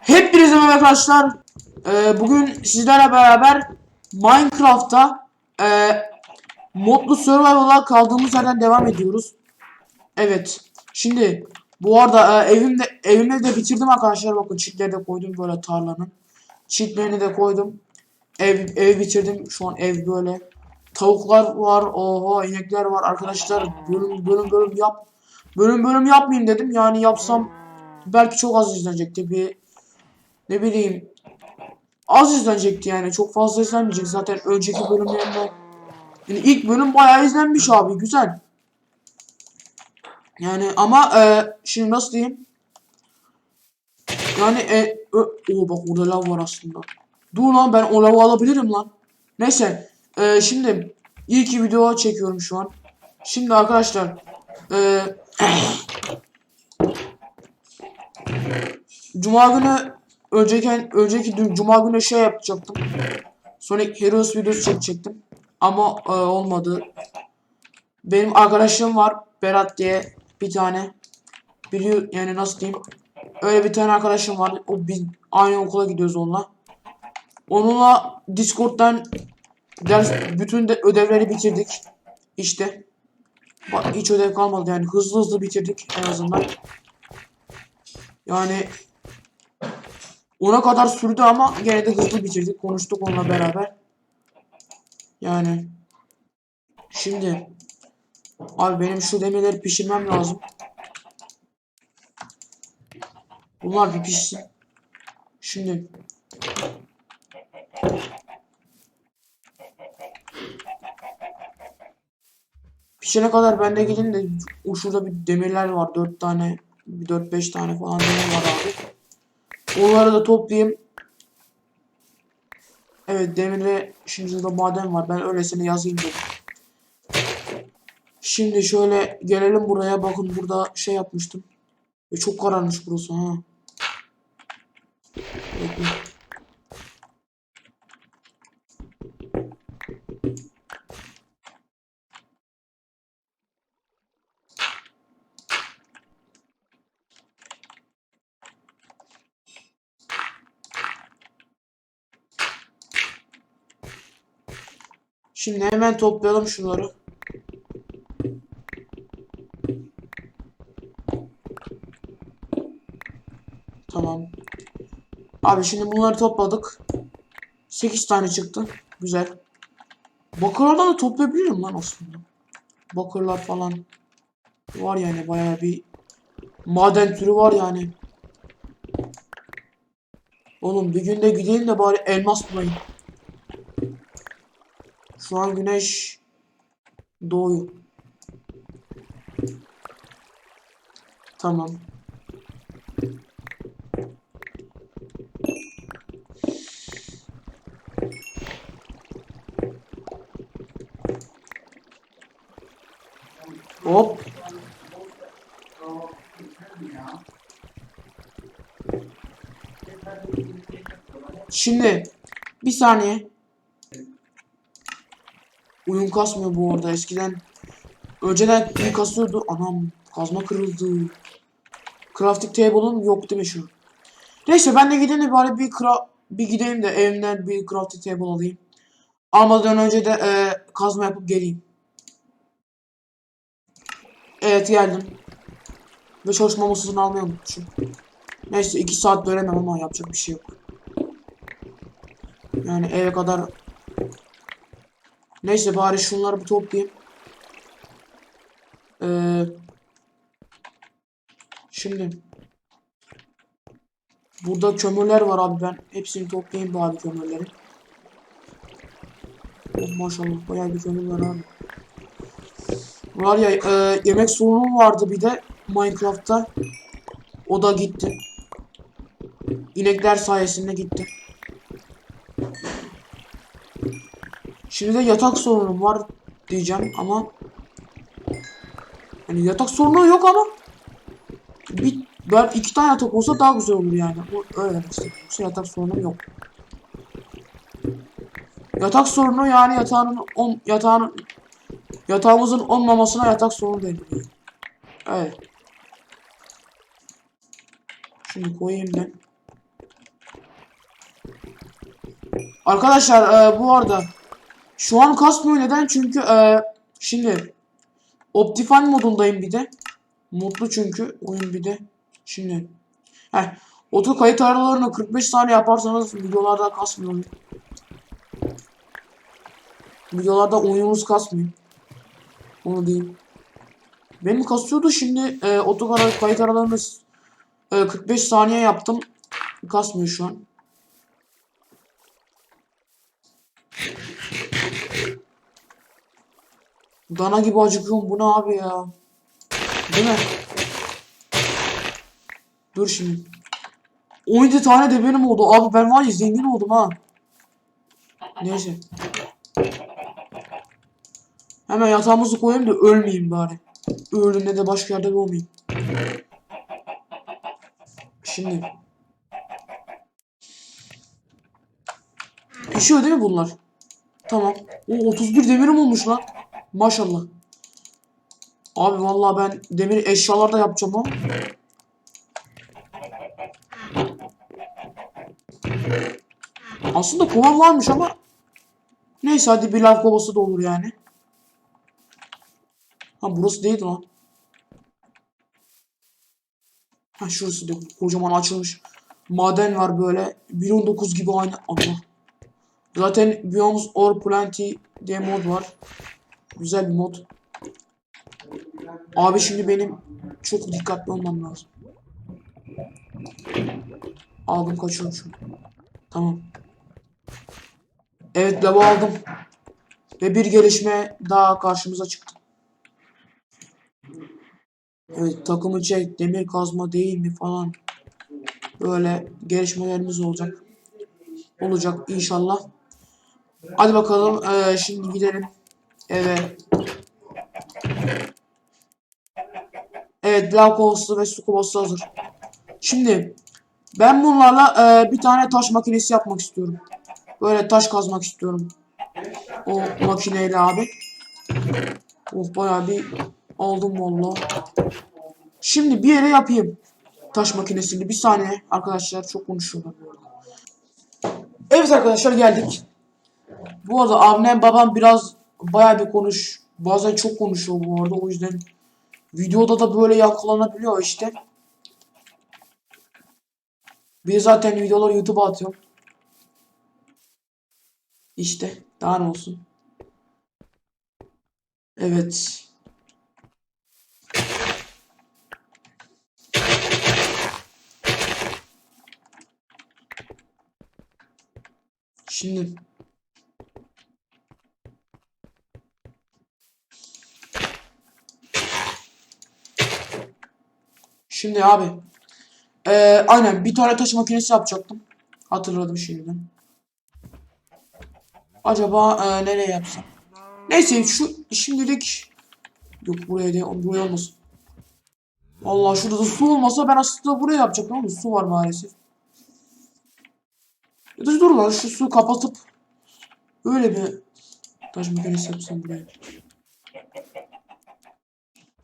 Hepinize merhaba arkadaşlar. Ee, bugün sizlerle beraber Minecraft'ta e, modlu survival'a kaldığımız yerden devam ediyoruz. Evet. Şimdi bu arada e, evimde evimde de bitirdim arkadaşlar. Bakın çitleri de koydum böyle tarlanın. Çitlerini de koydum. Ev ev bitirdim. Şu an ev böyle. Tavuklar var. Oha inekler var arkadaşlar. Bölüm bölüm bölüm yap. Bölüm bölüm yapmayayım dedim. Yani yapsam belki çok az izlenecekti. Bir ne bileyim. Az izlenecekti yani. Çok fazla izlenmeyecek zaten önceki bölümlerinde yani ilk bölüm bayağı izlenmiş abi. Güzel. Yani ama e, şimdi nasıl diyeyim? Yani e, ö, o bak orada lav var aslında. Dur lan ben o lavı alabilirim lan. Neyse e, şimdi ilk video çekiyorum şu an. Şimdi arkadaşlar e, Cuma günü önceki önceki dün cuma günü şey yapacaktım. Sonic Heroes videosu çekecektim. Ama e, olmadı. Benim arkadaşım var Berat diye bir tane. Biliyor yani nasıl diyeyim? Öyle bir tane arkadaşım var. O biz aynı okula gidiyoruz onunla. Onunla Discord'dan ders bütün de ödevleri bitirdik. İşte. Hiç ödev kalmadı yani hızlı hızlı bitirdik en azından. Yani ona kadar sürdü ama gene de hızlı bitirdik. Konuştuk onunla beraber. Yani şimdi abi benim şu demirleri pişirmem lazım. Bunlar bir pişsin. Şimdi pişene kadar ben de gideyim de şurada bir demirler var. 4 tane, bir 4-5 tane falan demir var abi. Onları da toplayayım. Evet demirde şimdi burada maden var. Ben öylesine yazayım dedim. Şimdi şöyle gelelim buraya. Bakın burada şey yapmıştım. Ve çok karanmış burası ha. Bekle. Şimdi hemen toplayalım şunları. Tamam. Abi şimdi bunları topladık. 8 tane çıktı. Güzel. Bakırlardan da toplayabilirim lan aslında. Bakırlar falan. Var yani bayağı bir maden türü var yani. Oğlum bir günde gideyim de bari elmas bulayım. Şu an güneş doğuyor. Tamam. Hop. Şimdi bir saniye. Uyum kasmıyor bu arada eskiden. Önceden iyi kasıyordu. Anam kazma kırıldı. Crafting table'ım yok değil mi şu? Neyse ben de gideyim de bari bir cra bir gideyim de evimden bir crafting table alayım. Almadan önce de e, kazma yapıp geleyim. Evet geldim. Ve çalışma masasını almayı unutmuşum. Neyse 2 saat dönemem ama yapacak bir şey yok. Yani eve kadar Neyse bari şunları bir toplayayım. Ee, şimdi burada kömürler var abi ben hepsini toplayayım bari kömürleri. Oh, maşallah bayağı bir kömür var abi. Var ya e, yemek sorunum vardı bir de Minecraft'ta. O da gitti. İnekler sayesinde gitti. Şimdi de yatak sorunum var diyeceğim ama hani yatak sorunu yok ama bir ben iki tane yatak olsa daha güzel olur yani. O öyle demek. Yoksa yatak sorunum yok. Yatak sorunu yani yatağının on, yatağın yatağımızın olmamasına yatak sorunu deniliyor. Evet. Şimdi koyayım ben. Arkadaşlar e, bu arada şu an kasmıyor neden? Çünkü e, şimdi Optifine modundayım bir de. Mutlu çünkü oyun bir de. Şimdi heh, oto kayıt aralarını 45 saniye yaparsanız videolarda kasmıyor. Videolarda oyunumuz kasmıyor. Onu diyeyim. Benim kasıyordu şimdi e, oto kayıt aralarını e, 45 saniye yaptım. Kasmıyor şu an. Dana gibi acıkıyorum. Bu ne abi ya? Değil mi? Dur şimdi. 17 tane de benim oldu. Abi ben var ya zengin oldum ha. Neyse. Hemen yatağımızı koyayım da ölmeyeyim bari. Öldüğümde de başka yerde olmayayım. Şimdi. Pişiyor değil mi bunlar? Tamam. O 31 demirim olmuş lan. Maşallah. Abi vallahi ben demir eşyalar da yapacağım ama. Aslında kovan varmış ama neyse hadi bir lav kovası da olur yani. Ha burası değildi lan. Ha şurası da kocaman açılmış. Maden var böyle. 1.19 gibi aynı. Allah. Zaten Biomes or Plenty diye mod var. Güzel bir mod. Abi şimdi benim çok dikkatli olmam lazım. Aldım kaçıyorum şu. Tamam. Evet lava aldım. Ve bir gelişme daha karşımıza çıktı. Evet takımı çek demir kazma değil mi falan. Böyle gelişmelerimiz olacak. Olacak inşallah. Hadi bakalım ee, şimdi gidelim. Evet. Evet lav kovası ve su kovası hazır. Şimdi ben bunlarla e, bir tane taş makinesi yapmak istiyorum. Böyle taş kazmak istiyorum. O makineyle abi. Oh bayağı bir aldım valla. Şimdi bir yere yapayım. Taş makinesini. Bir saniye arkadaşlar çok konuşuyorlar. Evet arkadaşlar geldik. Bu arada annem babam biraz bayağı bir konuş. Bazen çok konuşuyor bu arada o yüzden videoda da böyle yankılanabiliyor işte. Bir zaten videoları YouTube'a atıyorum. İşte daha ne olsun. Evet. Şimdi Şimdi abi ee, aynen bir tane taş makinesi yapacaktım. Hatırladım şimdiden. Acaba e, nereye yapsam? Neyse şu şimdilik yok buraya değil buraya olmasın. Allah şurada da su olmasa ben aslında buraya yapacaktım ama su var maalesef. Ya da dur lan şu su kapatıp öyle bir taş makinesi yapsam buraya.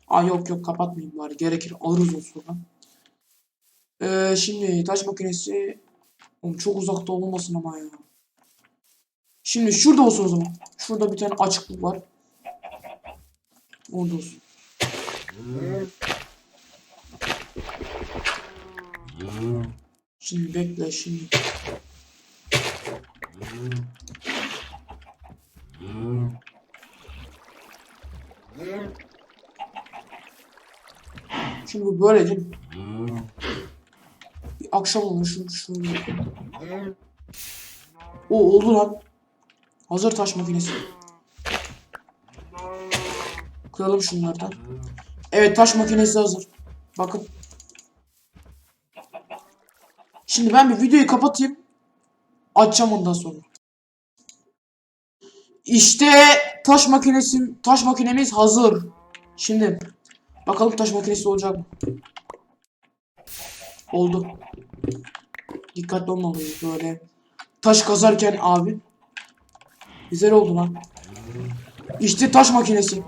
Aa yok yok kapatmayayım bari gerekir alırız o sudan. Ee, şimdi taş makinesi Oğlum çok uzakta olmasın ama ya. Şimdi şurada olsun o zaman. Şurada bir tane açıklık var. Orada olsun. Şimdi bekle şimdi. Şimdi bu böyle değil mi? Bir akşam olur şu şöyle. O oldu lan. Hazır taş makinesi. Kıralım şunlardan. Evet taş makinesi hazır. Bakın. Şimdi ben bir videoyu kapatayım. Açacağım ondan sonra. İşte taş makinesi taş makinemiz hazır. Şimdi bakalım taş makinesi olacak mı? Oldu. Dikkatli olmalıyız böyle. Taş kazarken abi. Güzel oldu lan. İşte taş makinesi.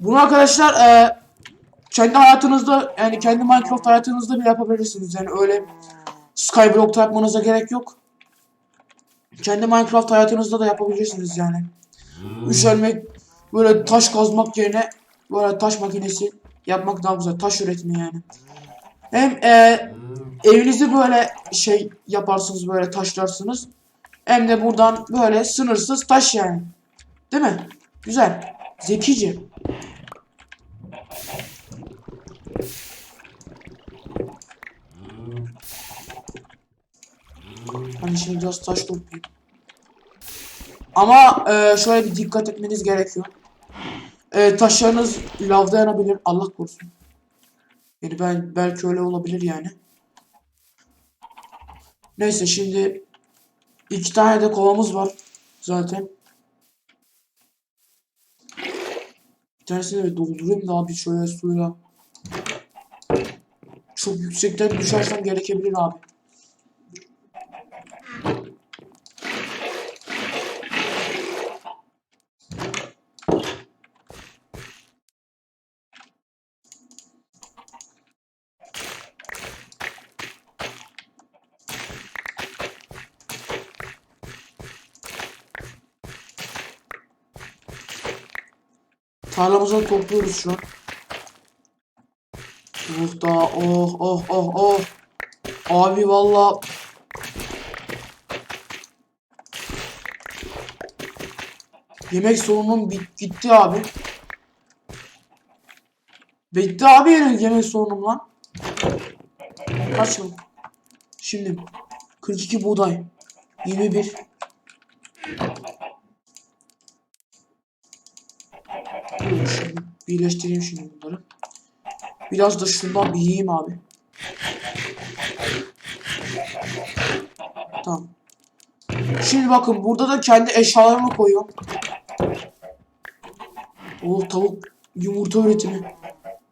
Bunu arkadaşlar e, kendi hayatınızda yani kendi Minecraft hayatınızda bile yapabilirsiniz. Yani öyle Skyblock'ta yapmanıza gerek yok. Kendi Minecraft hayatınızda da yapabilirsiniz yani. Üşenmek, böyle taş kazmak yerine böyle taş makinesi yapmak daha güzel. Taş üretimi yani. Hem e, evinizi böyle şey yaparsınız böyle taşlarsınız. Hem de buradan böyle sınırsız taş yani. Değil mi? Güzel. Zekice. Hani şimdi biraz taş toplayayım. Ama e, şöyle bir dikkat etmeniz gerekiyor. E, taşlarınız lavda yanabilir. Allah korusun. Yani ben belki öyle olabilir yani. Neyse şimdi iki tane de kovamız var zaten. Bir tanesini de doldurayım da abi şöyle suyla. Çok yüksekten düşersem gerekebilir abi. Tarlamızı topluyoruz şu an. Oh oh oh oh oh. Abi valla. Yemek sorunum bit gitti abi. Bitti abi yemek, sorunum lan. Kaç? Şimdi 42 buğday. 21. Dur şimdi birleştireyim şimdi bunları. Biraz da şundan bir yiyeyim abi. Tamam. Şimdi bakın burada da kendi eşyalarımı koyuyorum. Oh tavuk yumurta üretimi.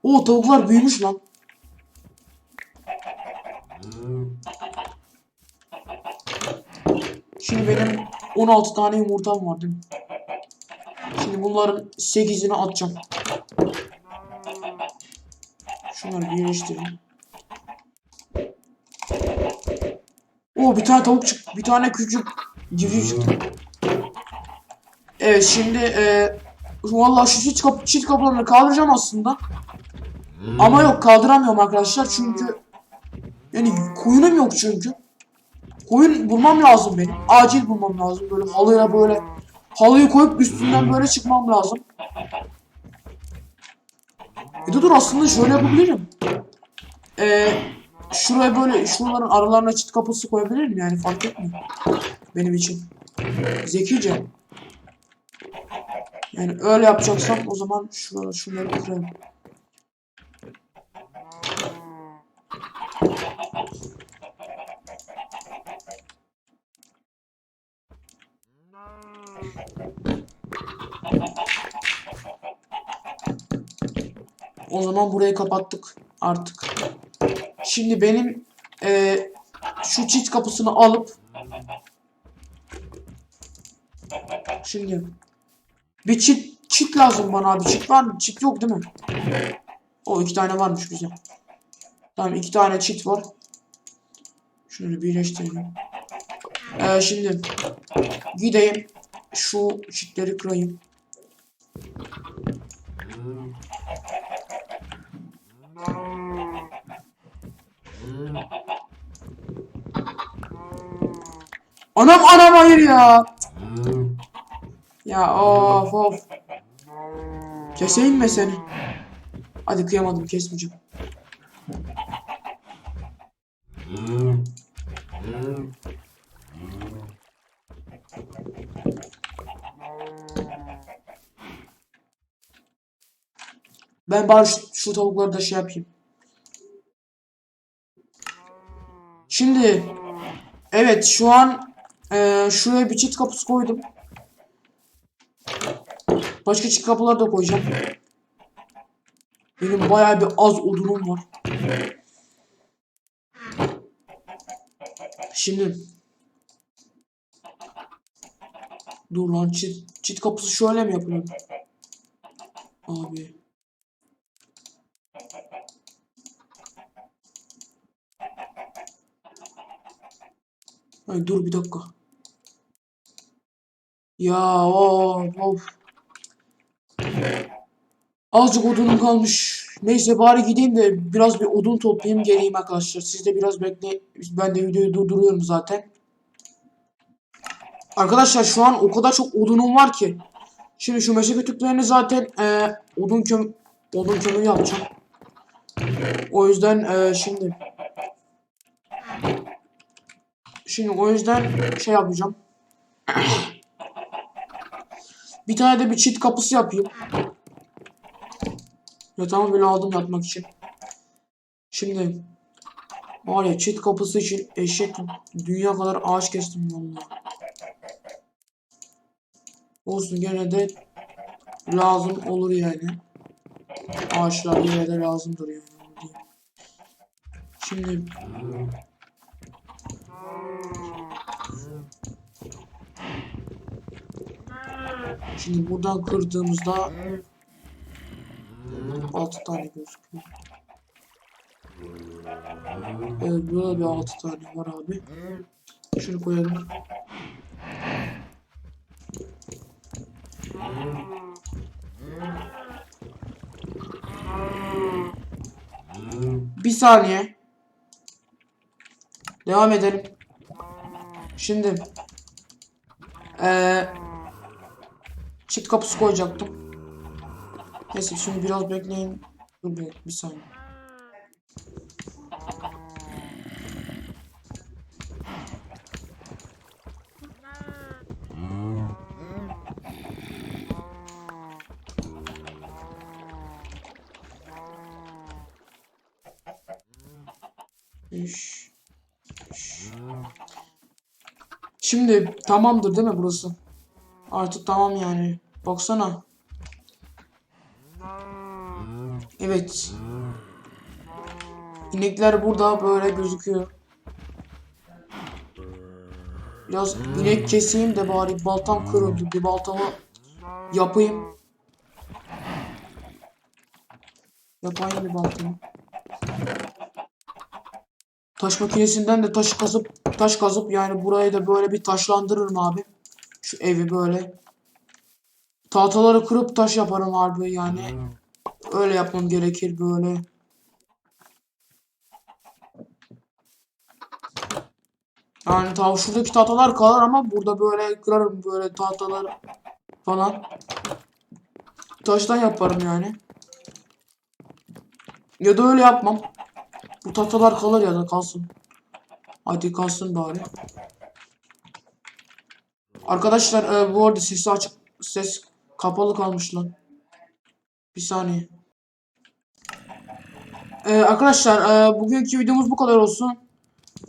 Oh tavuklar büyümüş lan. Şimdi benim 16 tane yumurtam var değil mi? Şimdi bunların 8'ini atacağım. Şunları birleştireyim. Oo bir tane tavuk çıktı. Bir tane küçük civciv çıktı. Evet şimdi e, vallahi şu çift, kap çift kapılarını kaldıracağım aslında. Ama yok kaldıramıyorum arkadaşlar çünkü yani koyunum yok çünkü. Koyun bulmam lazım benim. Acil bulmam lazım. Böyle halıya böyle halıyı koyup üstünden böyle çıkmam lazım. Bir de dur aslında şöyle yapabilirim. Ee, şuraya böyle şuraların aralarına çit kapısı koyabilirim yani fark etmiyor. Benim için. Zekice. Yani öyle yapacaksam o zaman şurada şunları kırarım. O zaman burayı kapattık artık. Şimdi benim eee, şu çift kapısını alıp şimdi bir çift çift lazım bana abi. Çift var mı? Çift yok değil mi? O iki tane varmış güzel. Tamam iki tane çift var. Şunu birleştirelim. Ee, şimdi gideyim şu çiftleri kırayım. Anam anam hayır ya. Ya of of. Keseyim mi seni? Hadi kıyamadım kesmeyeceğim. Ben bari şu, şu tavukları da şey yapayım. Şimdi evet şu an eee, şuraya bir çift kapısı koydum. Başka çift kapılar da koyacağım. Benim bayağı bir az odunum var. Şimdi Dur lan çift, çift kapısı şöyle mi yapıyorum? Abi. Ay dur bir dakika. Ya of of. Azıcık odunum kalmış. Neyse bari gideyim de biraz bir odun toplayayım geleyim arkadaşlar. Siz de biraz bekle. Ben de videoyu durduruyorum zaten. Arkadaşlar şu an o kadar çok odunum var ki. Şimdi şu meşe kütüklerini zaten e, odun köm odun kömürü yapacağım. O yüzden e, şimdi şimdi o yüzden şey yapacağım. Bir tane de bir çit kapısı yapayım. Yatağımı bile aldım yatmak için. Şimdi var ya çit kapısı için eşek dünya kadar ağaç kestim vallahi. Olsun gene de lazım olur yani. Ağaçlar yine de lazımdır yani. Şimdi Şimdi buradan kırdığımızda 6 tane gözüküyor. Evet burada bir 6 tane var abi. Şunu koyalım. Bir saniye. Devam edelim. Şimdi eee çift kapısı koyacaktım. Neyse şimdi biraz bekleyin. Dur bir, bir saniye. Şimdi tamamdır değil mi burası? Artık tamam yani. Baksana. Evet. İnekler burada böyle gözüküyor. Biraz inek keseyim de bari baltam kırıldı. Bir baltamı yapayım. Yapayım bir baltamı. Taş makinesinden de taş kazıp taş kazıp yani burayı da böyle bir taşlandırırım abi. Şu evi böyle. Tahtaları kırıp taş yaparım abi yani. Öyle yapmam gerekir böyle. Yani tav şuradaki tahtalar kalır ama burada böyle kırarım böyle tahtaları falan. Taştan yaparım yani. Ya da öyle yapmam. Bu tahtalar kalır ya da kalsın. Hadi kalsın bari. Arkadaşlar e, bu arada sesi açık ses kapalı kalmış lan. Bir saniye. E, arkadaşlar e, bugünkü videomuz bu kadar olsun.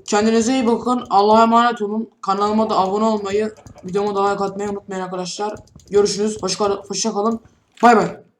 Kendinize iyi bakın. Allah'a emanet olun. Kanalıma da abone olmayı, videoma da like atmayı unutmayın arkadaşlar. Görüşürüz. Hoşça kalın. Bay bay.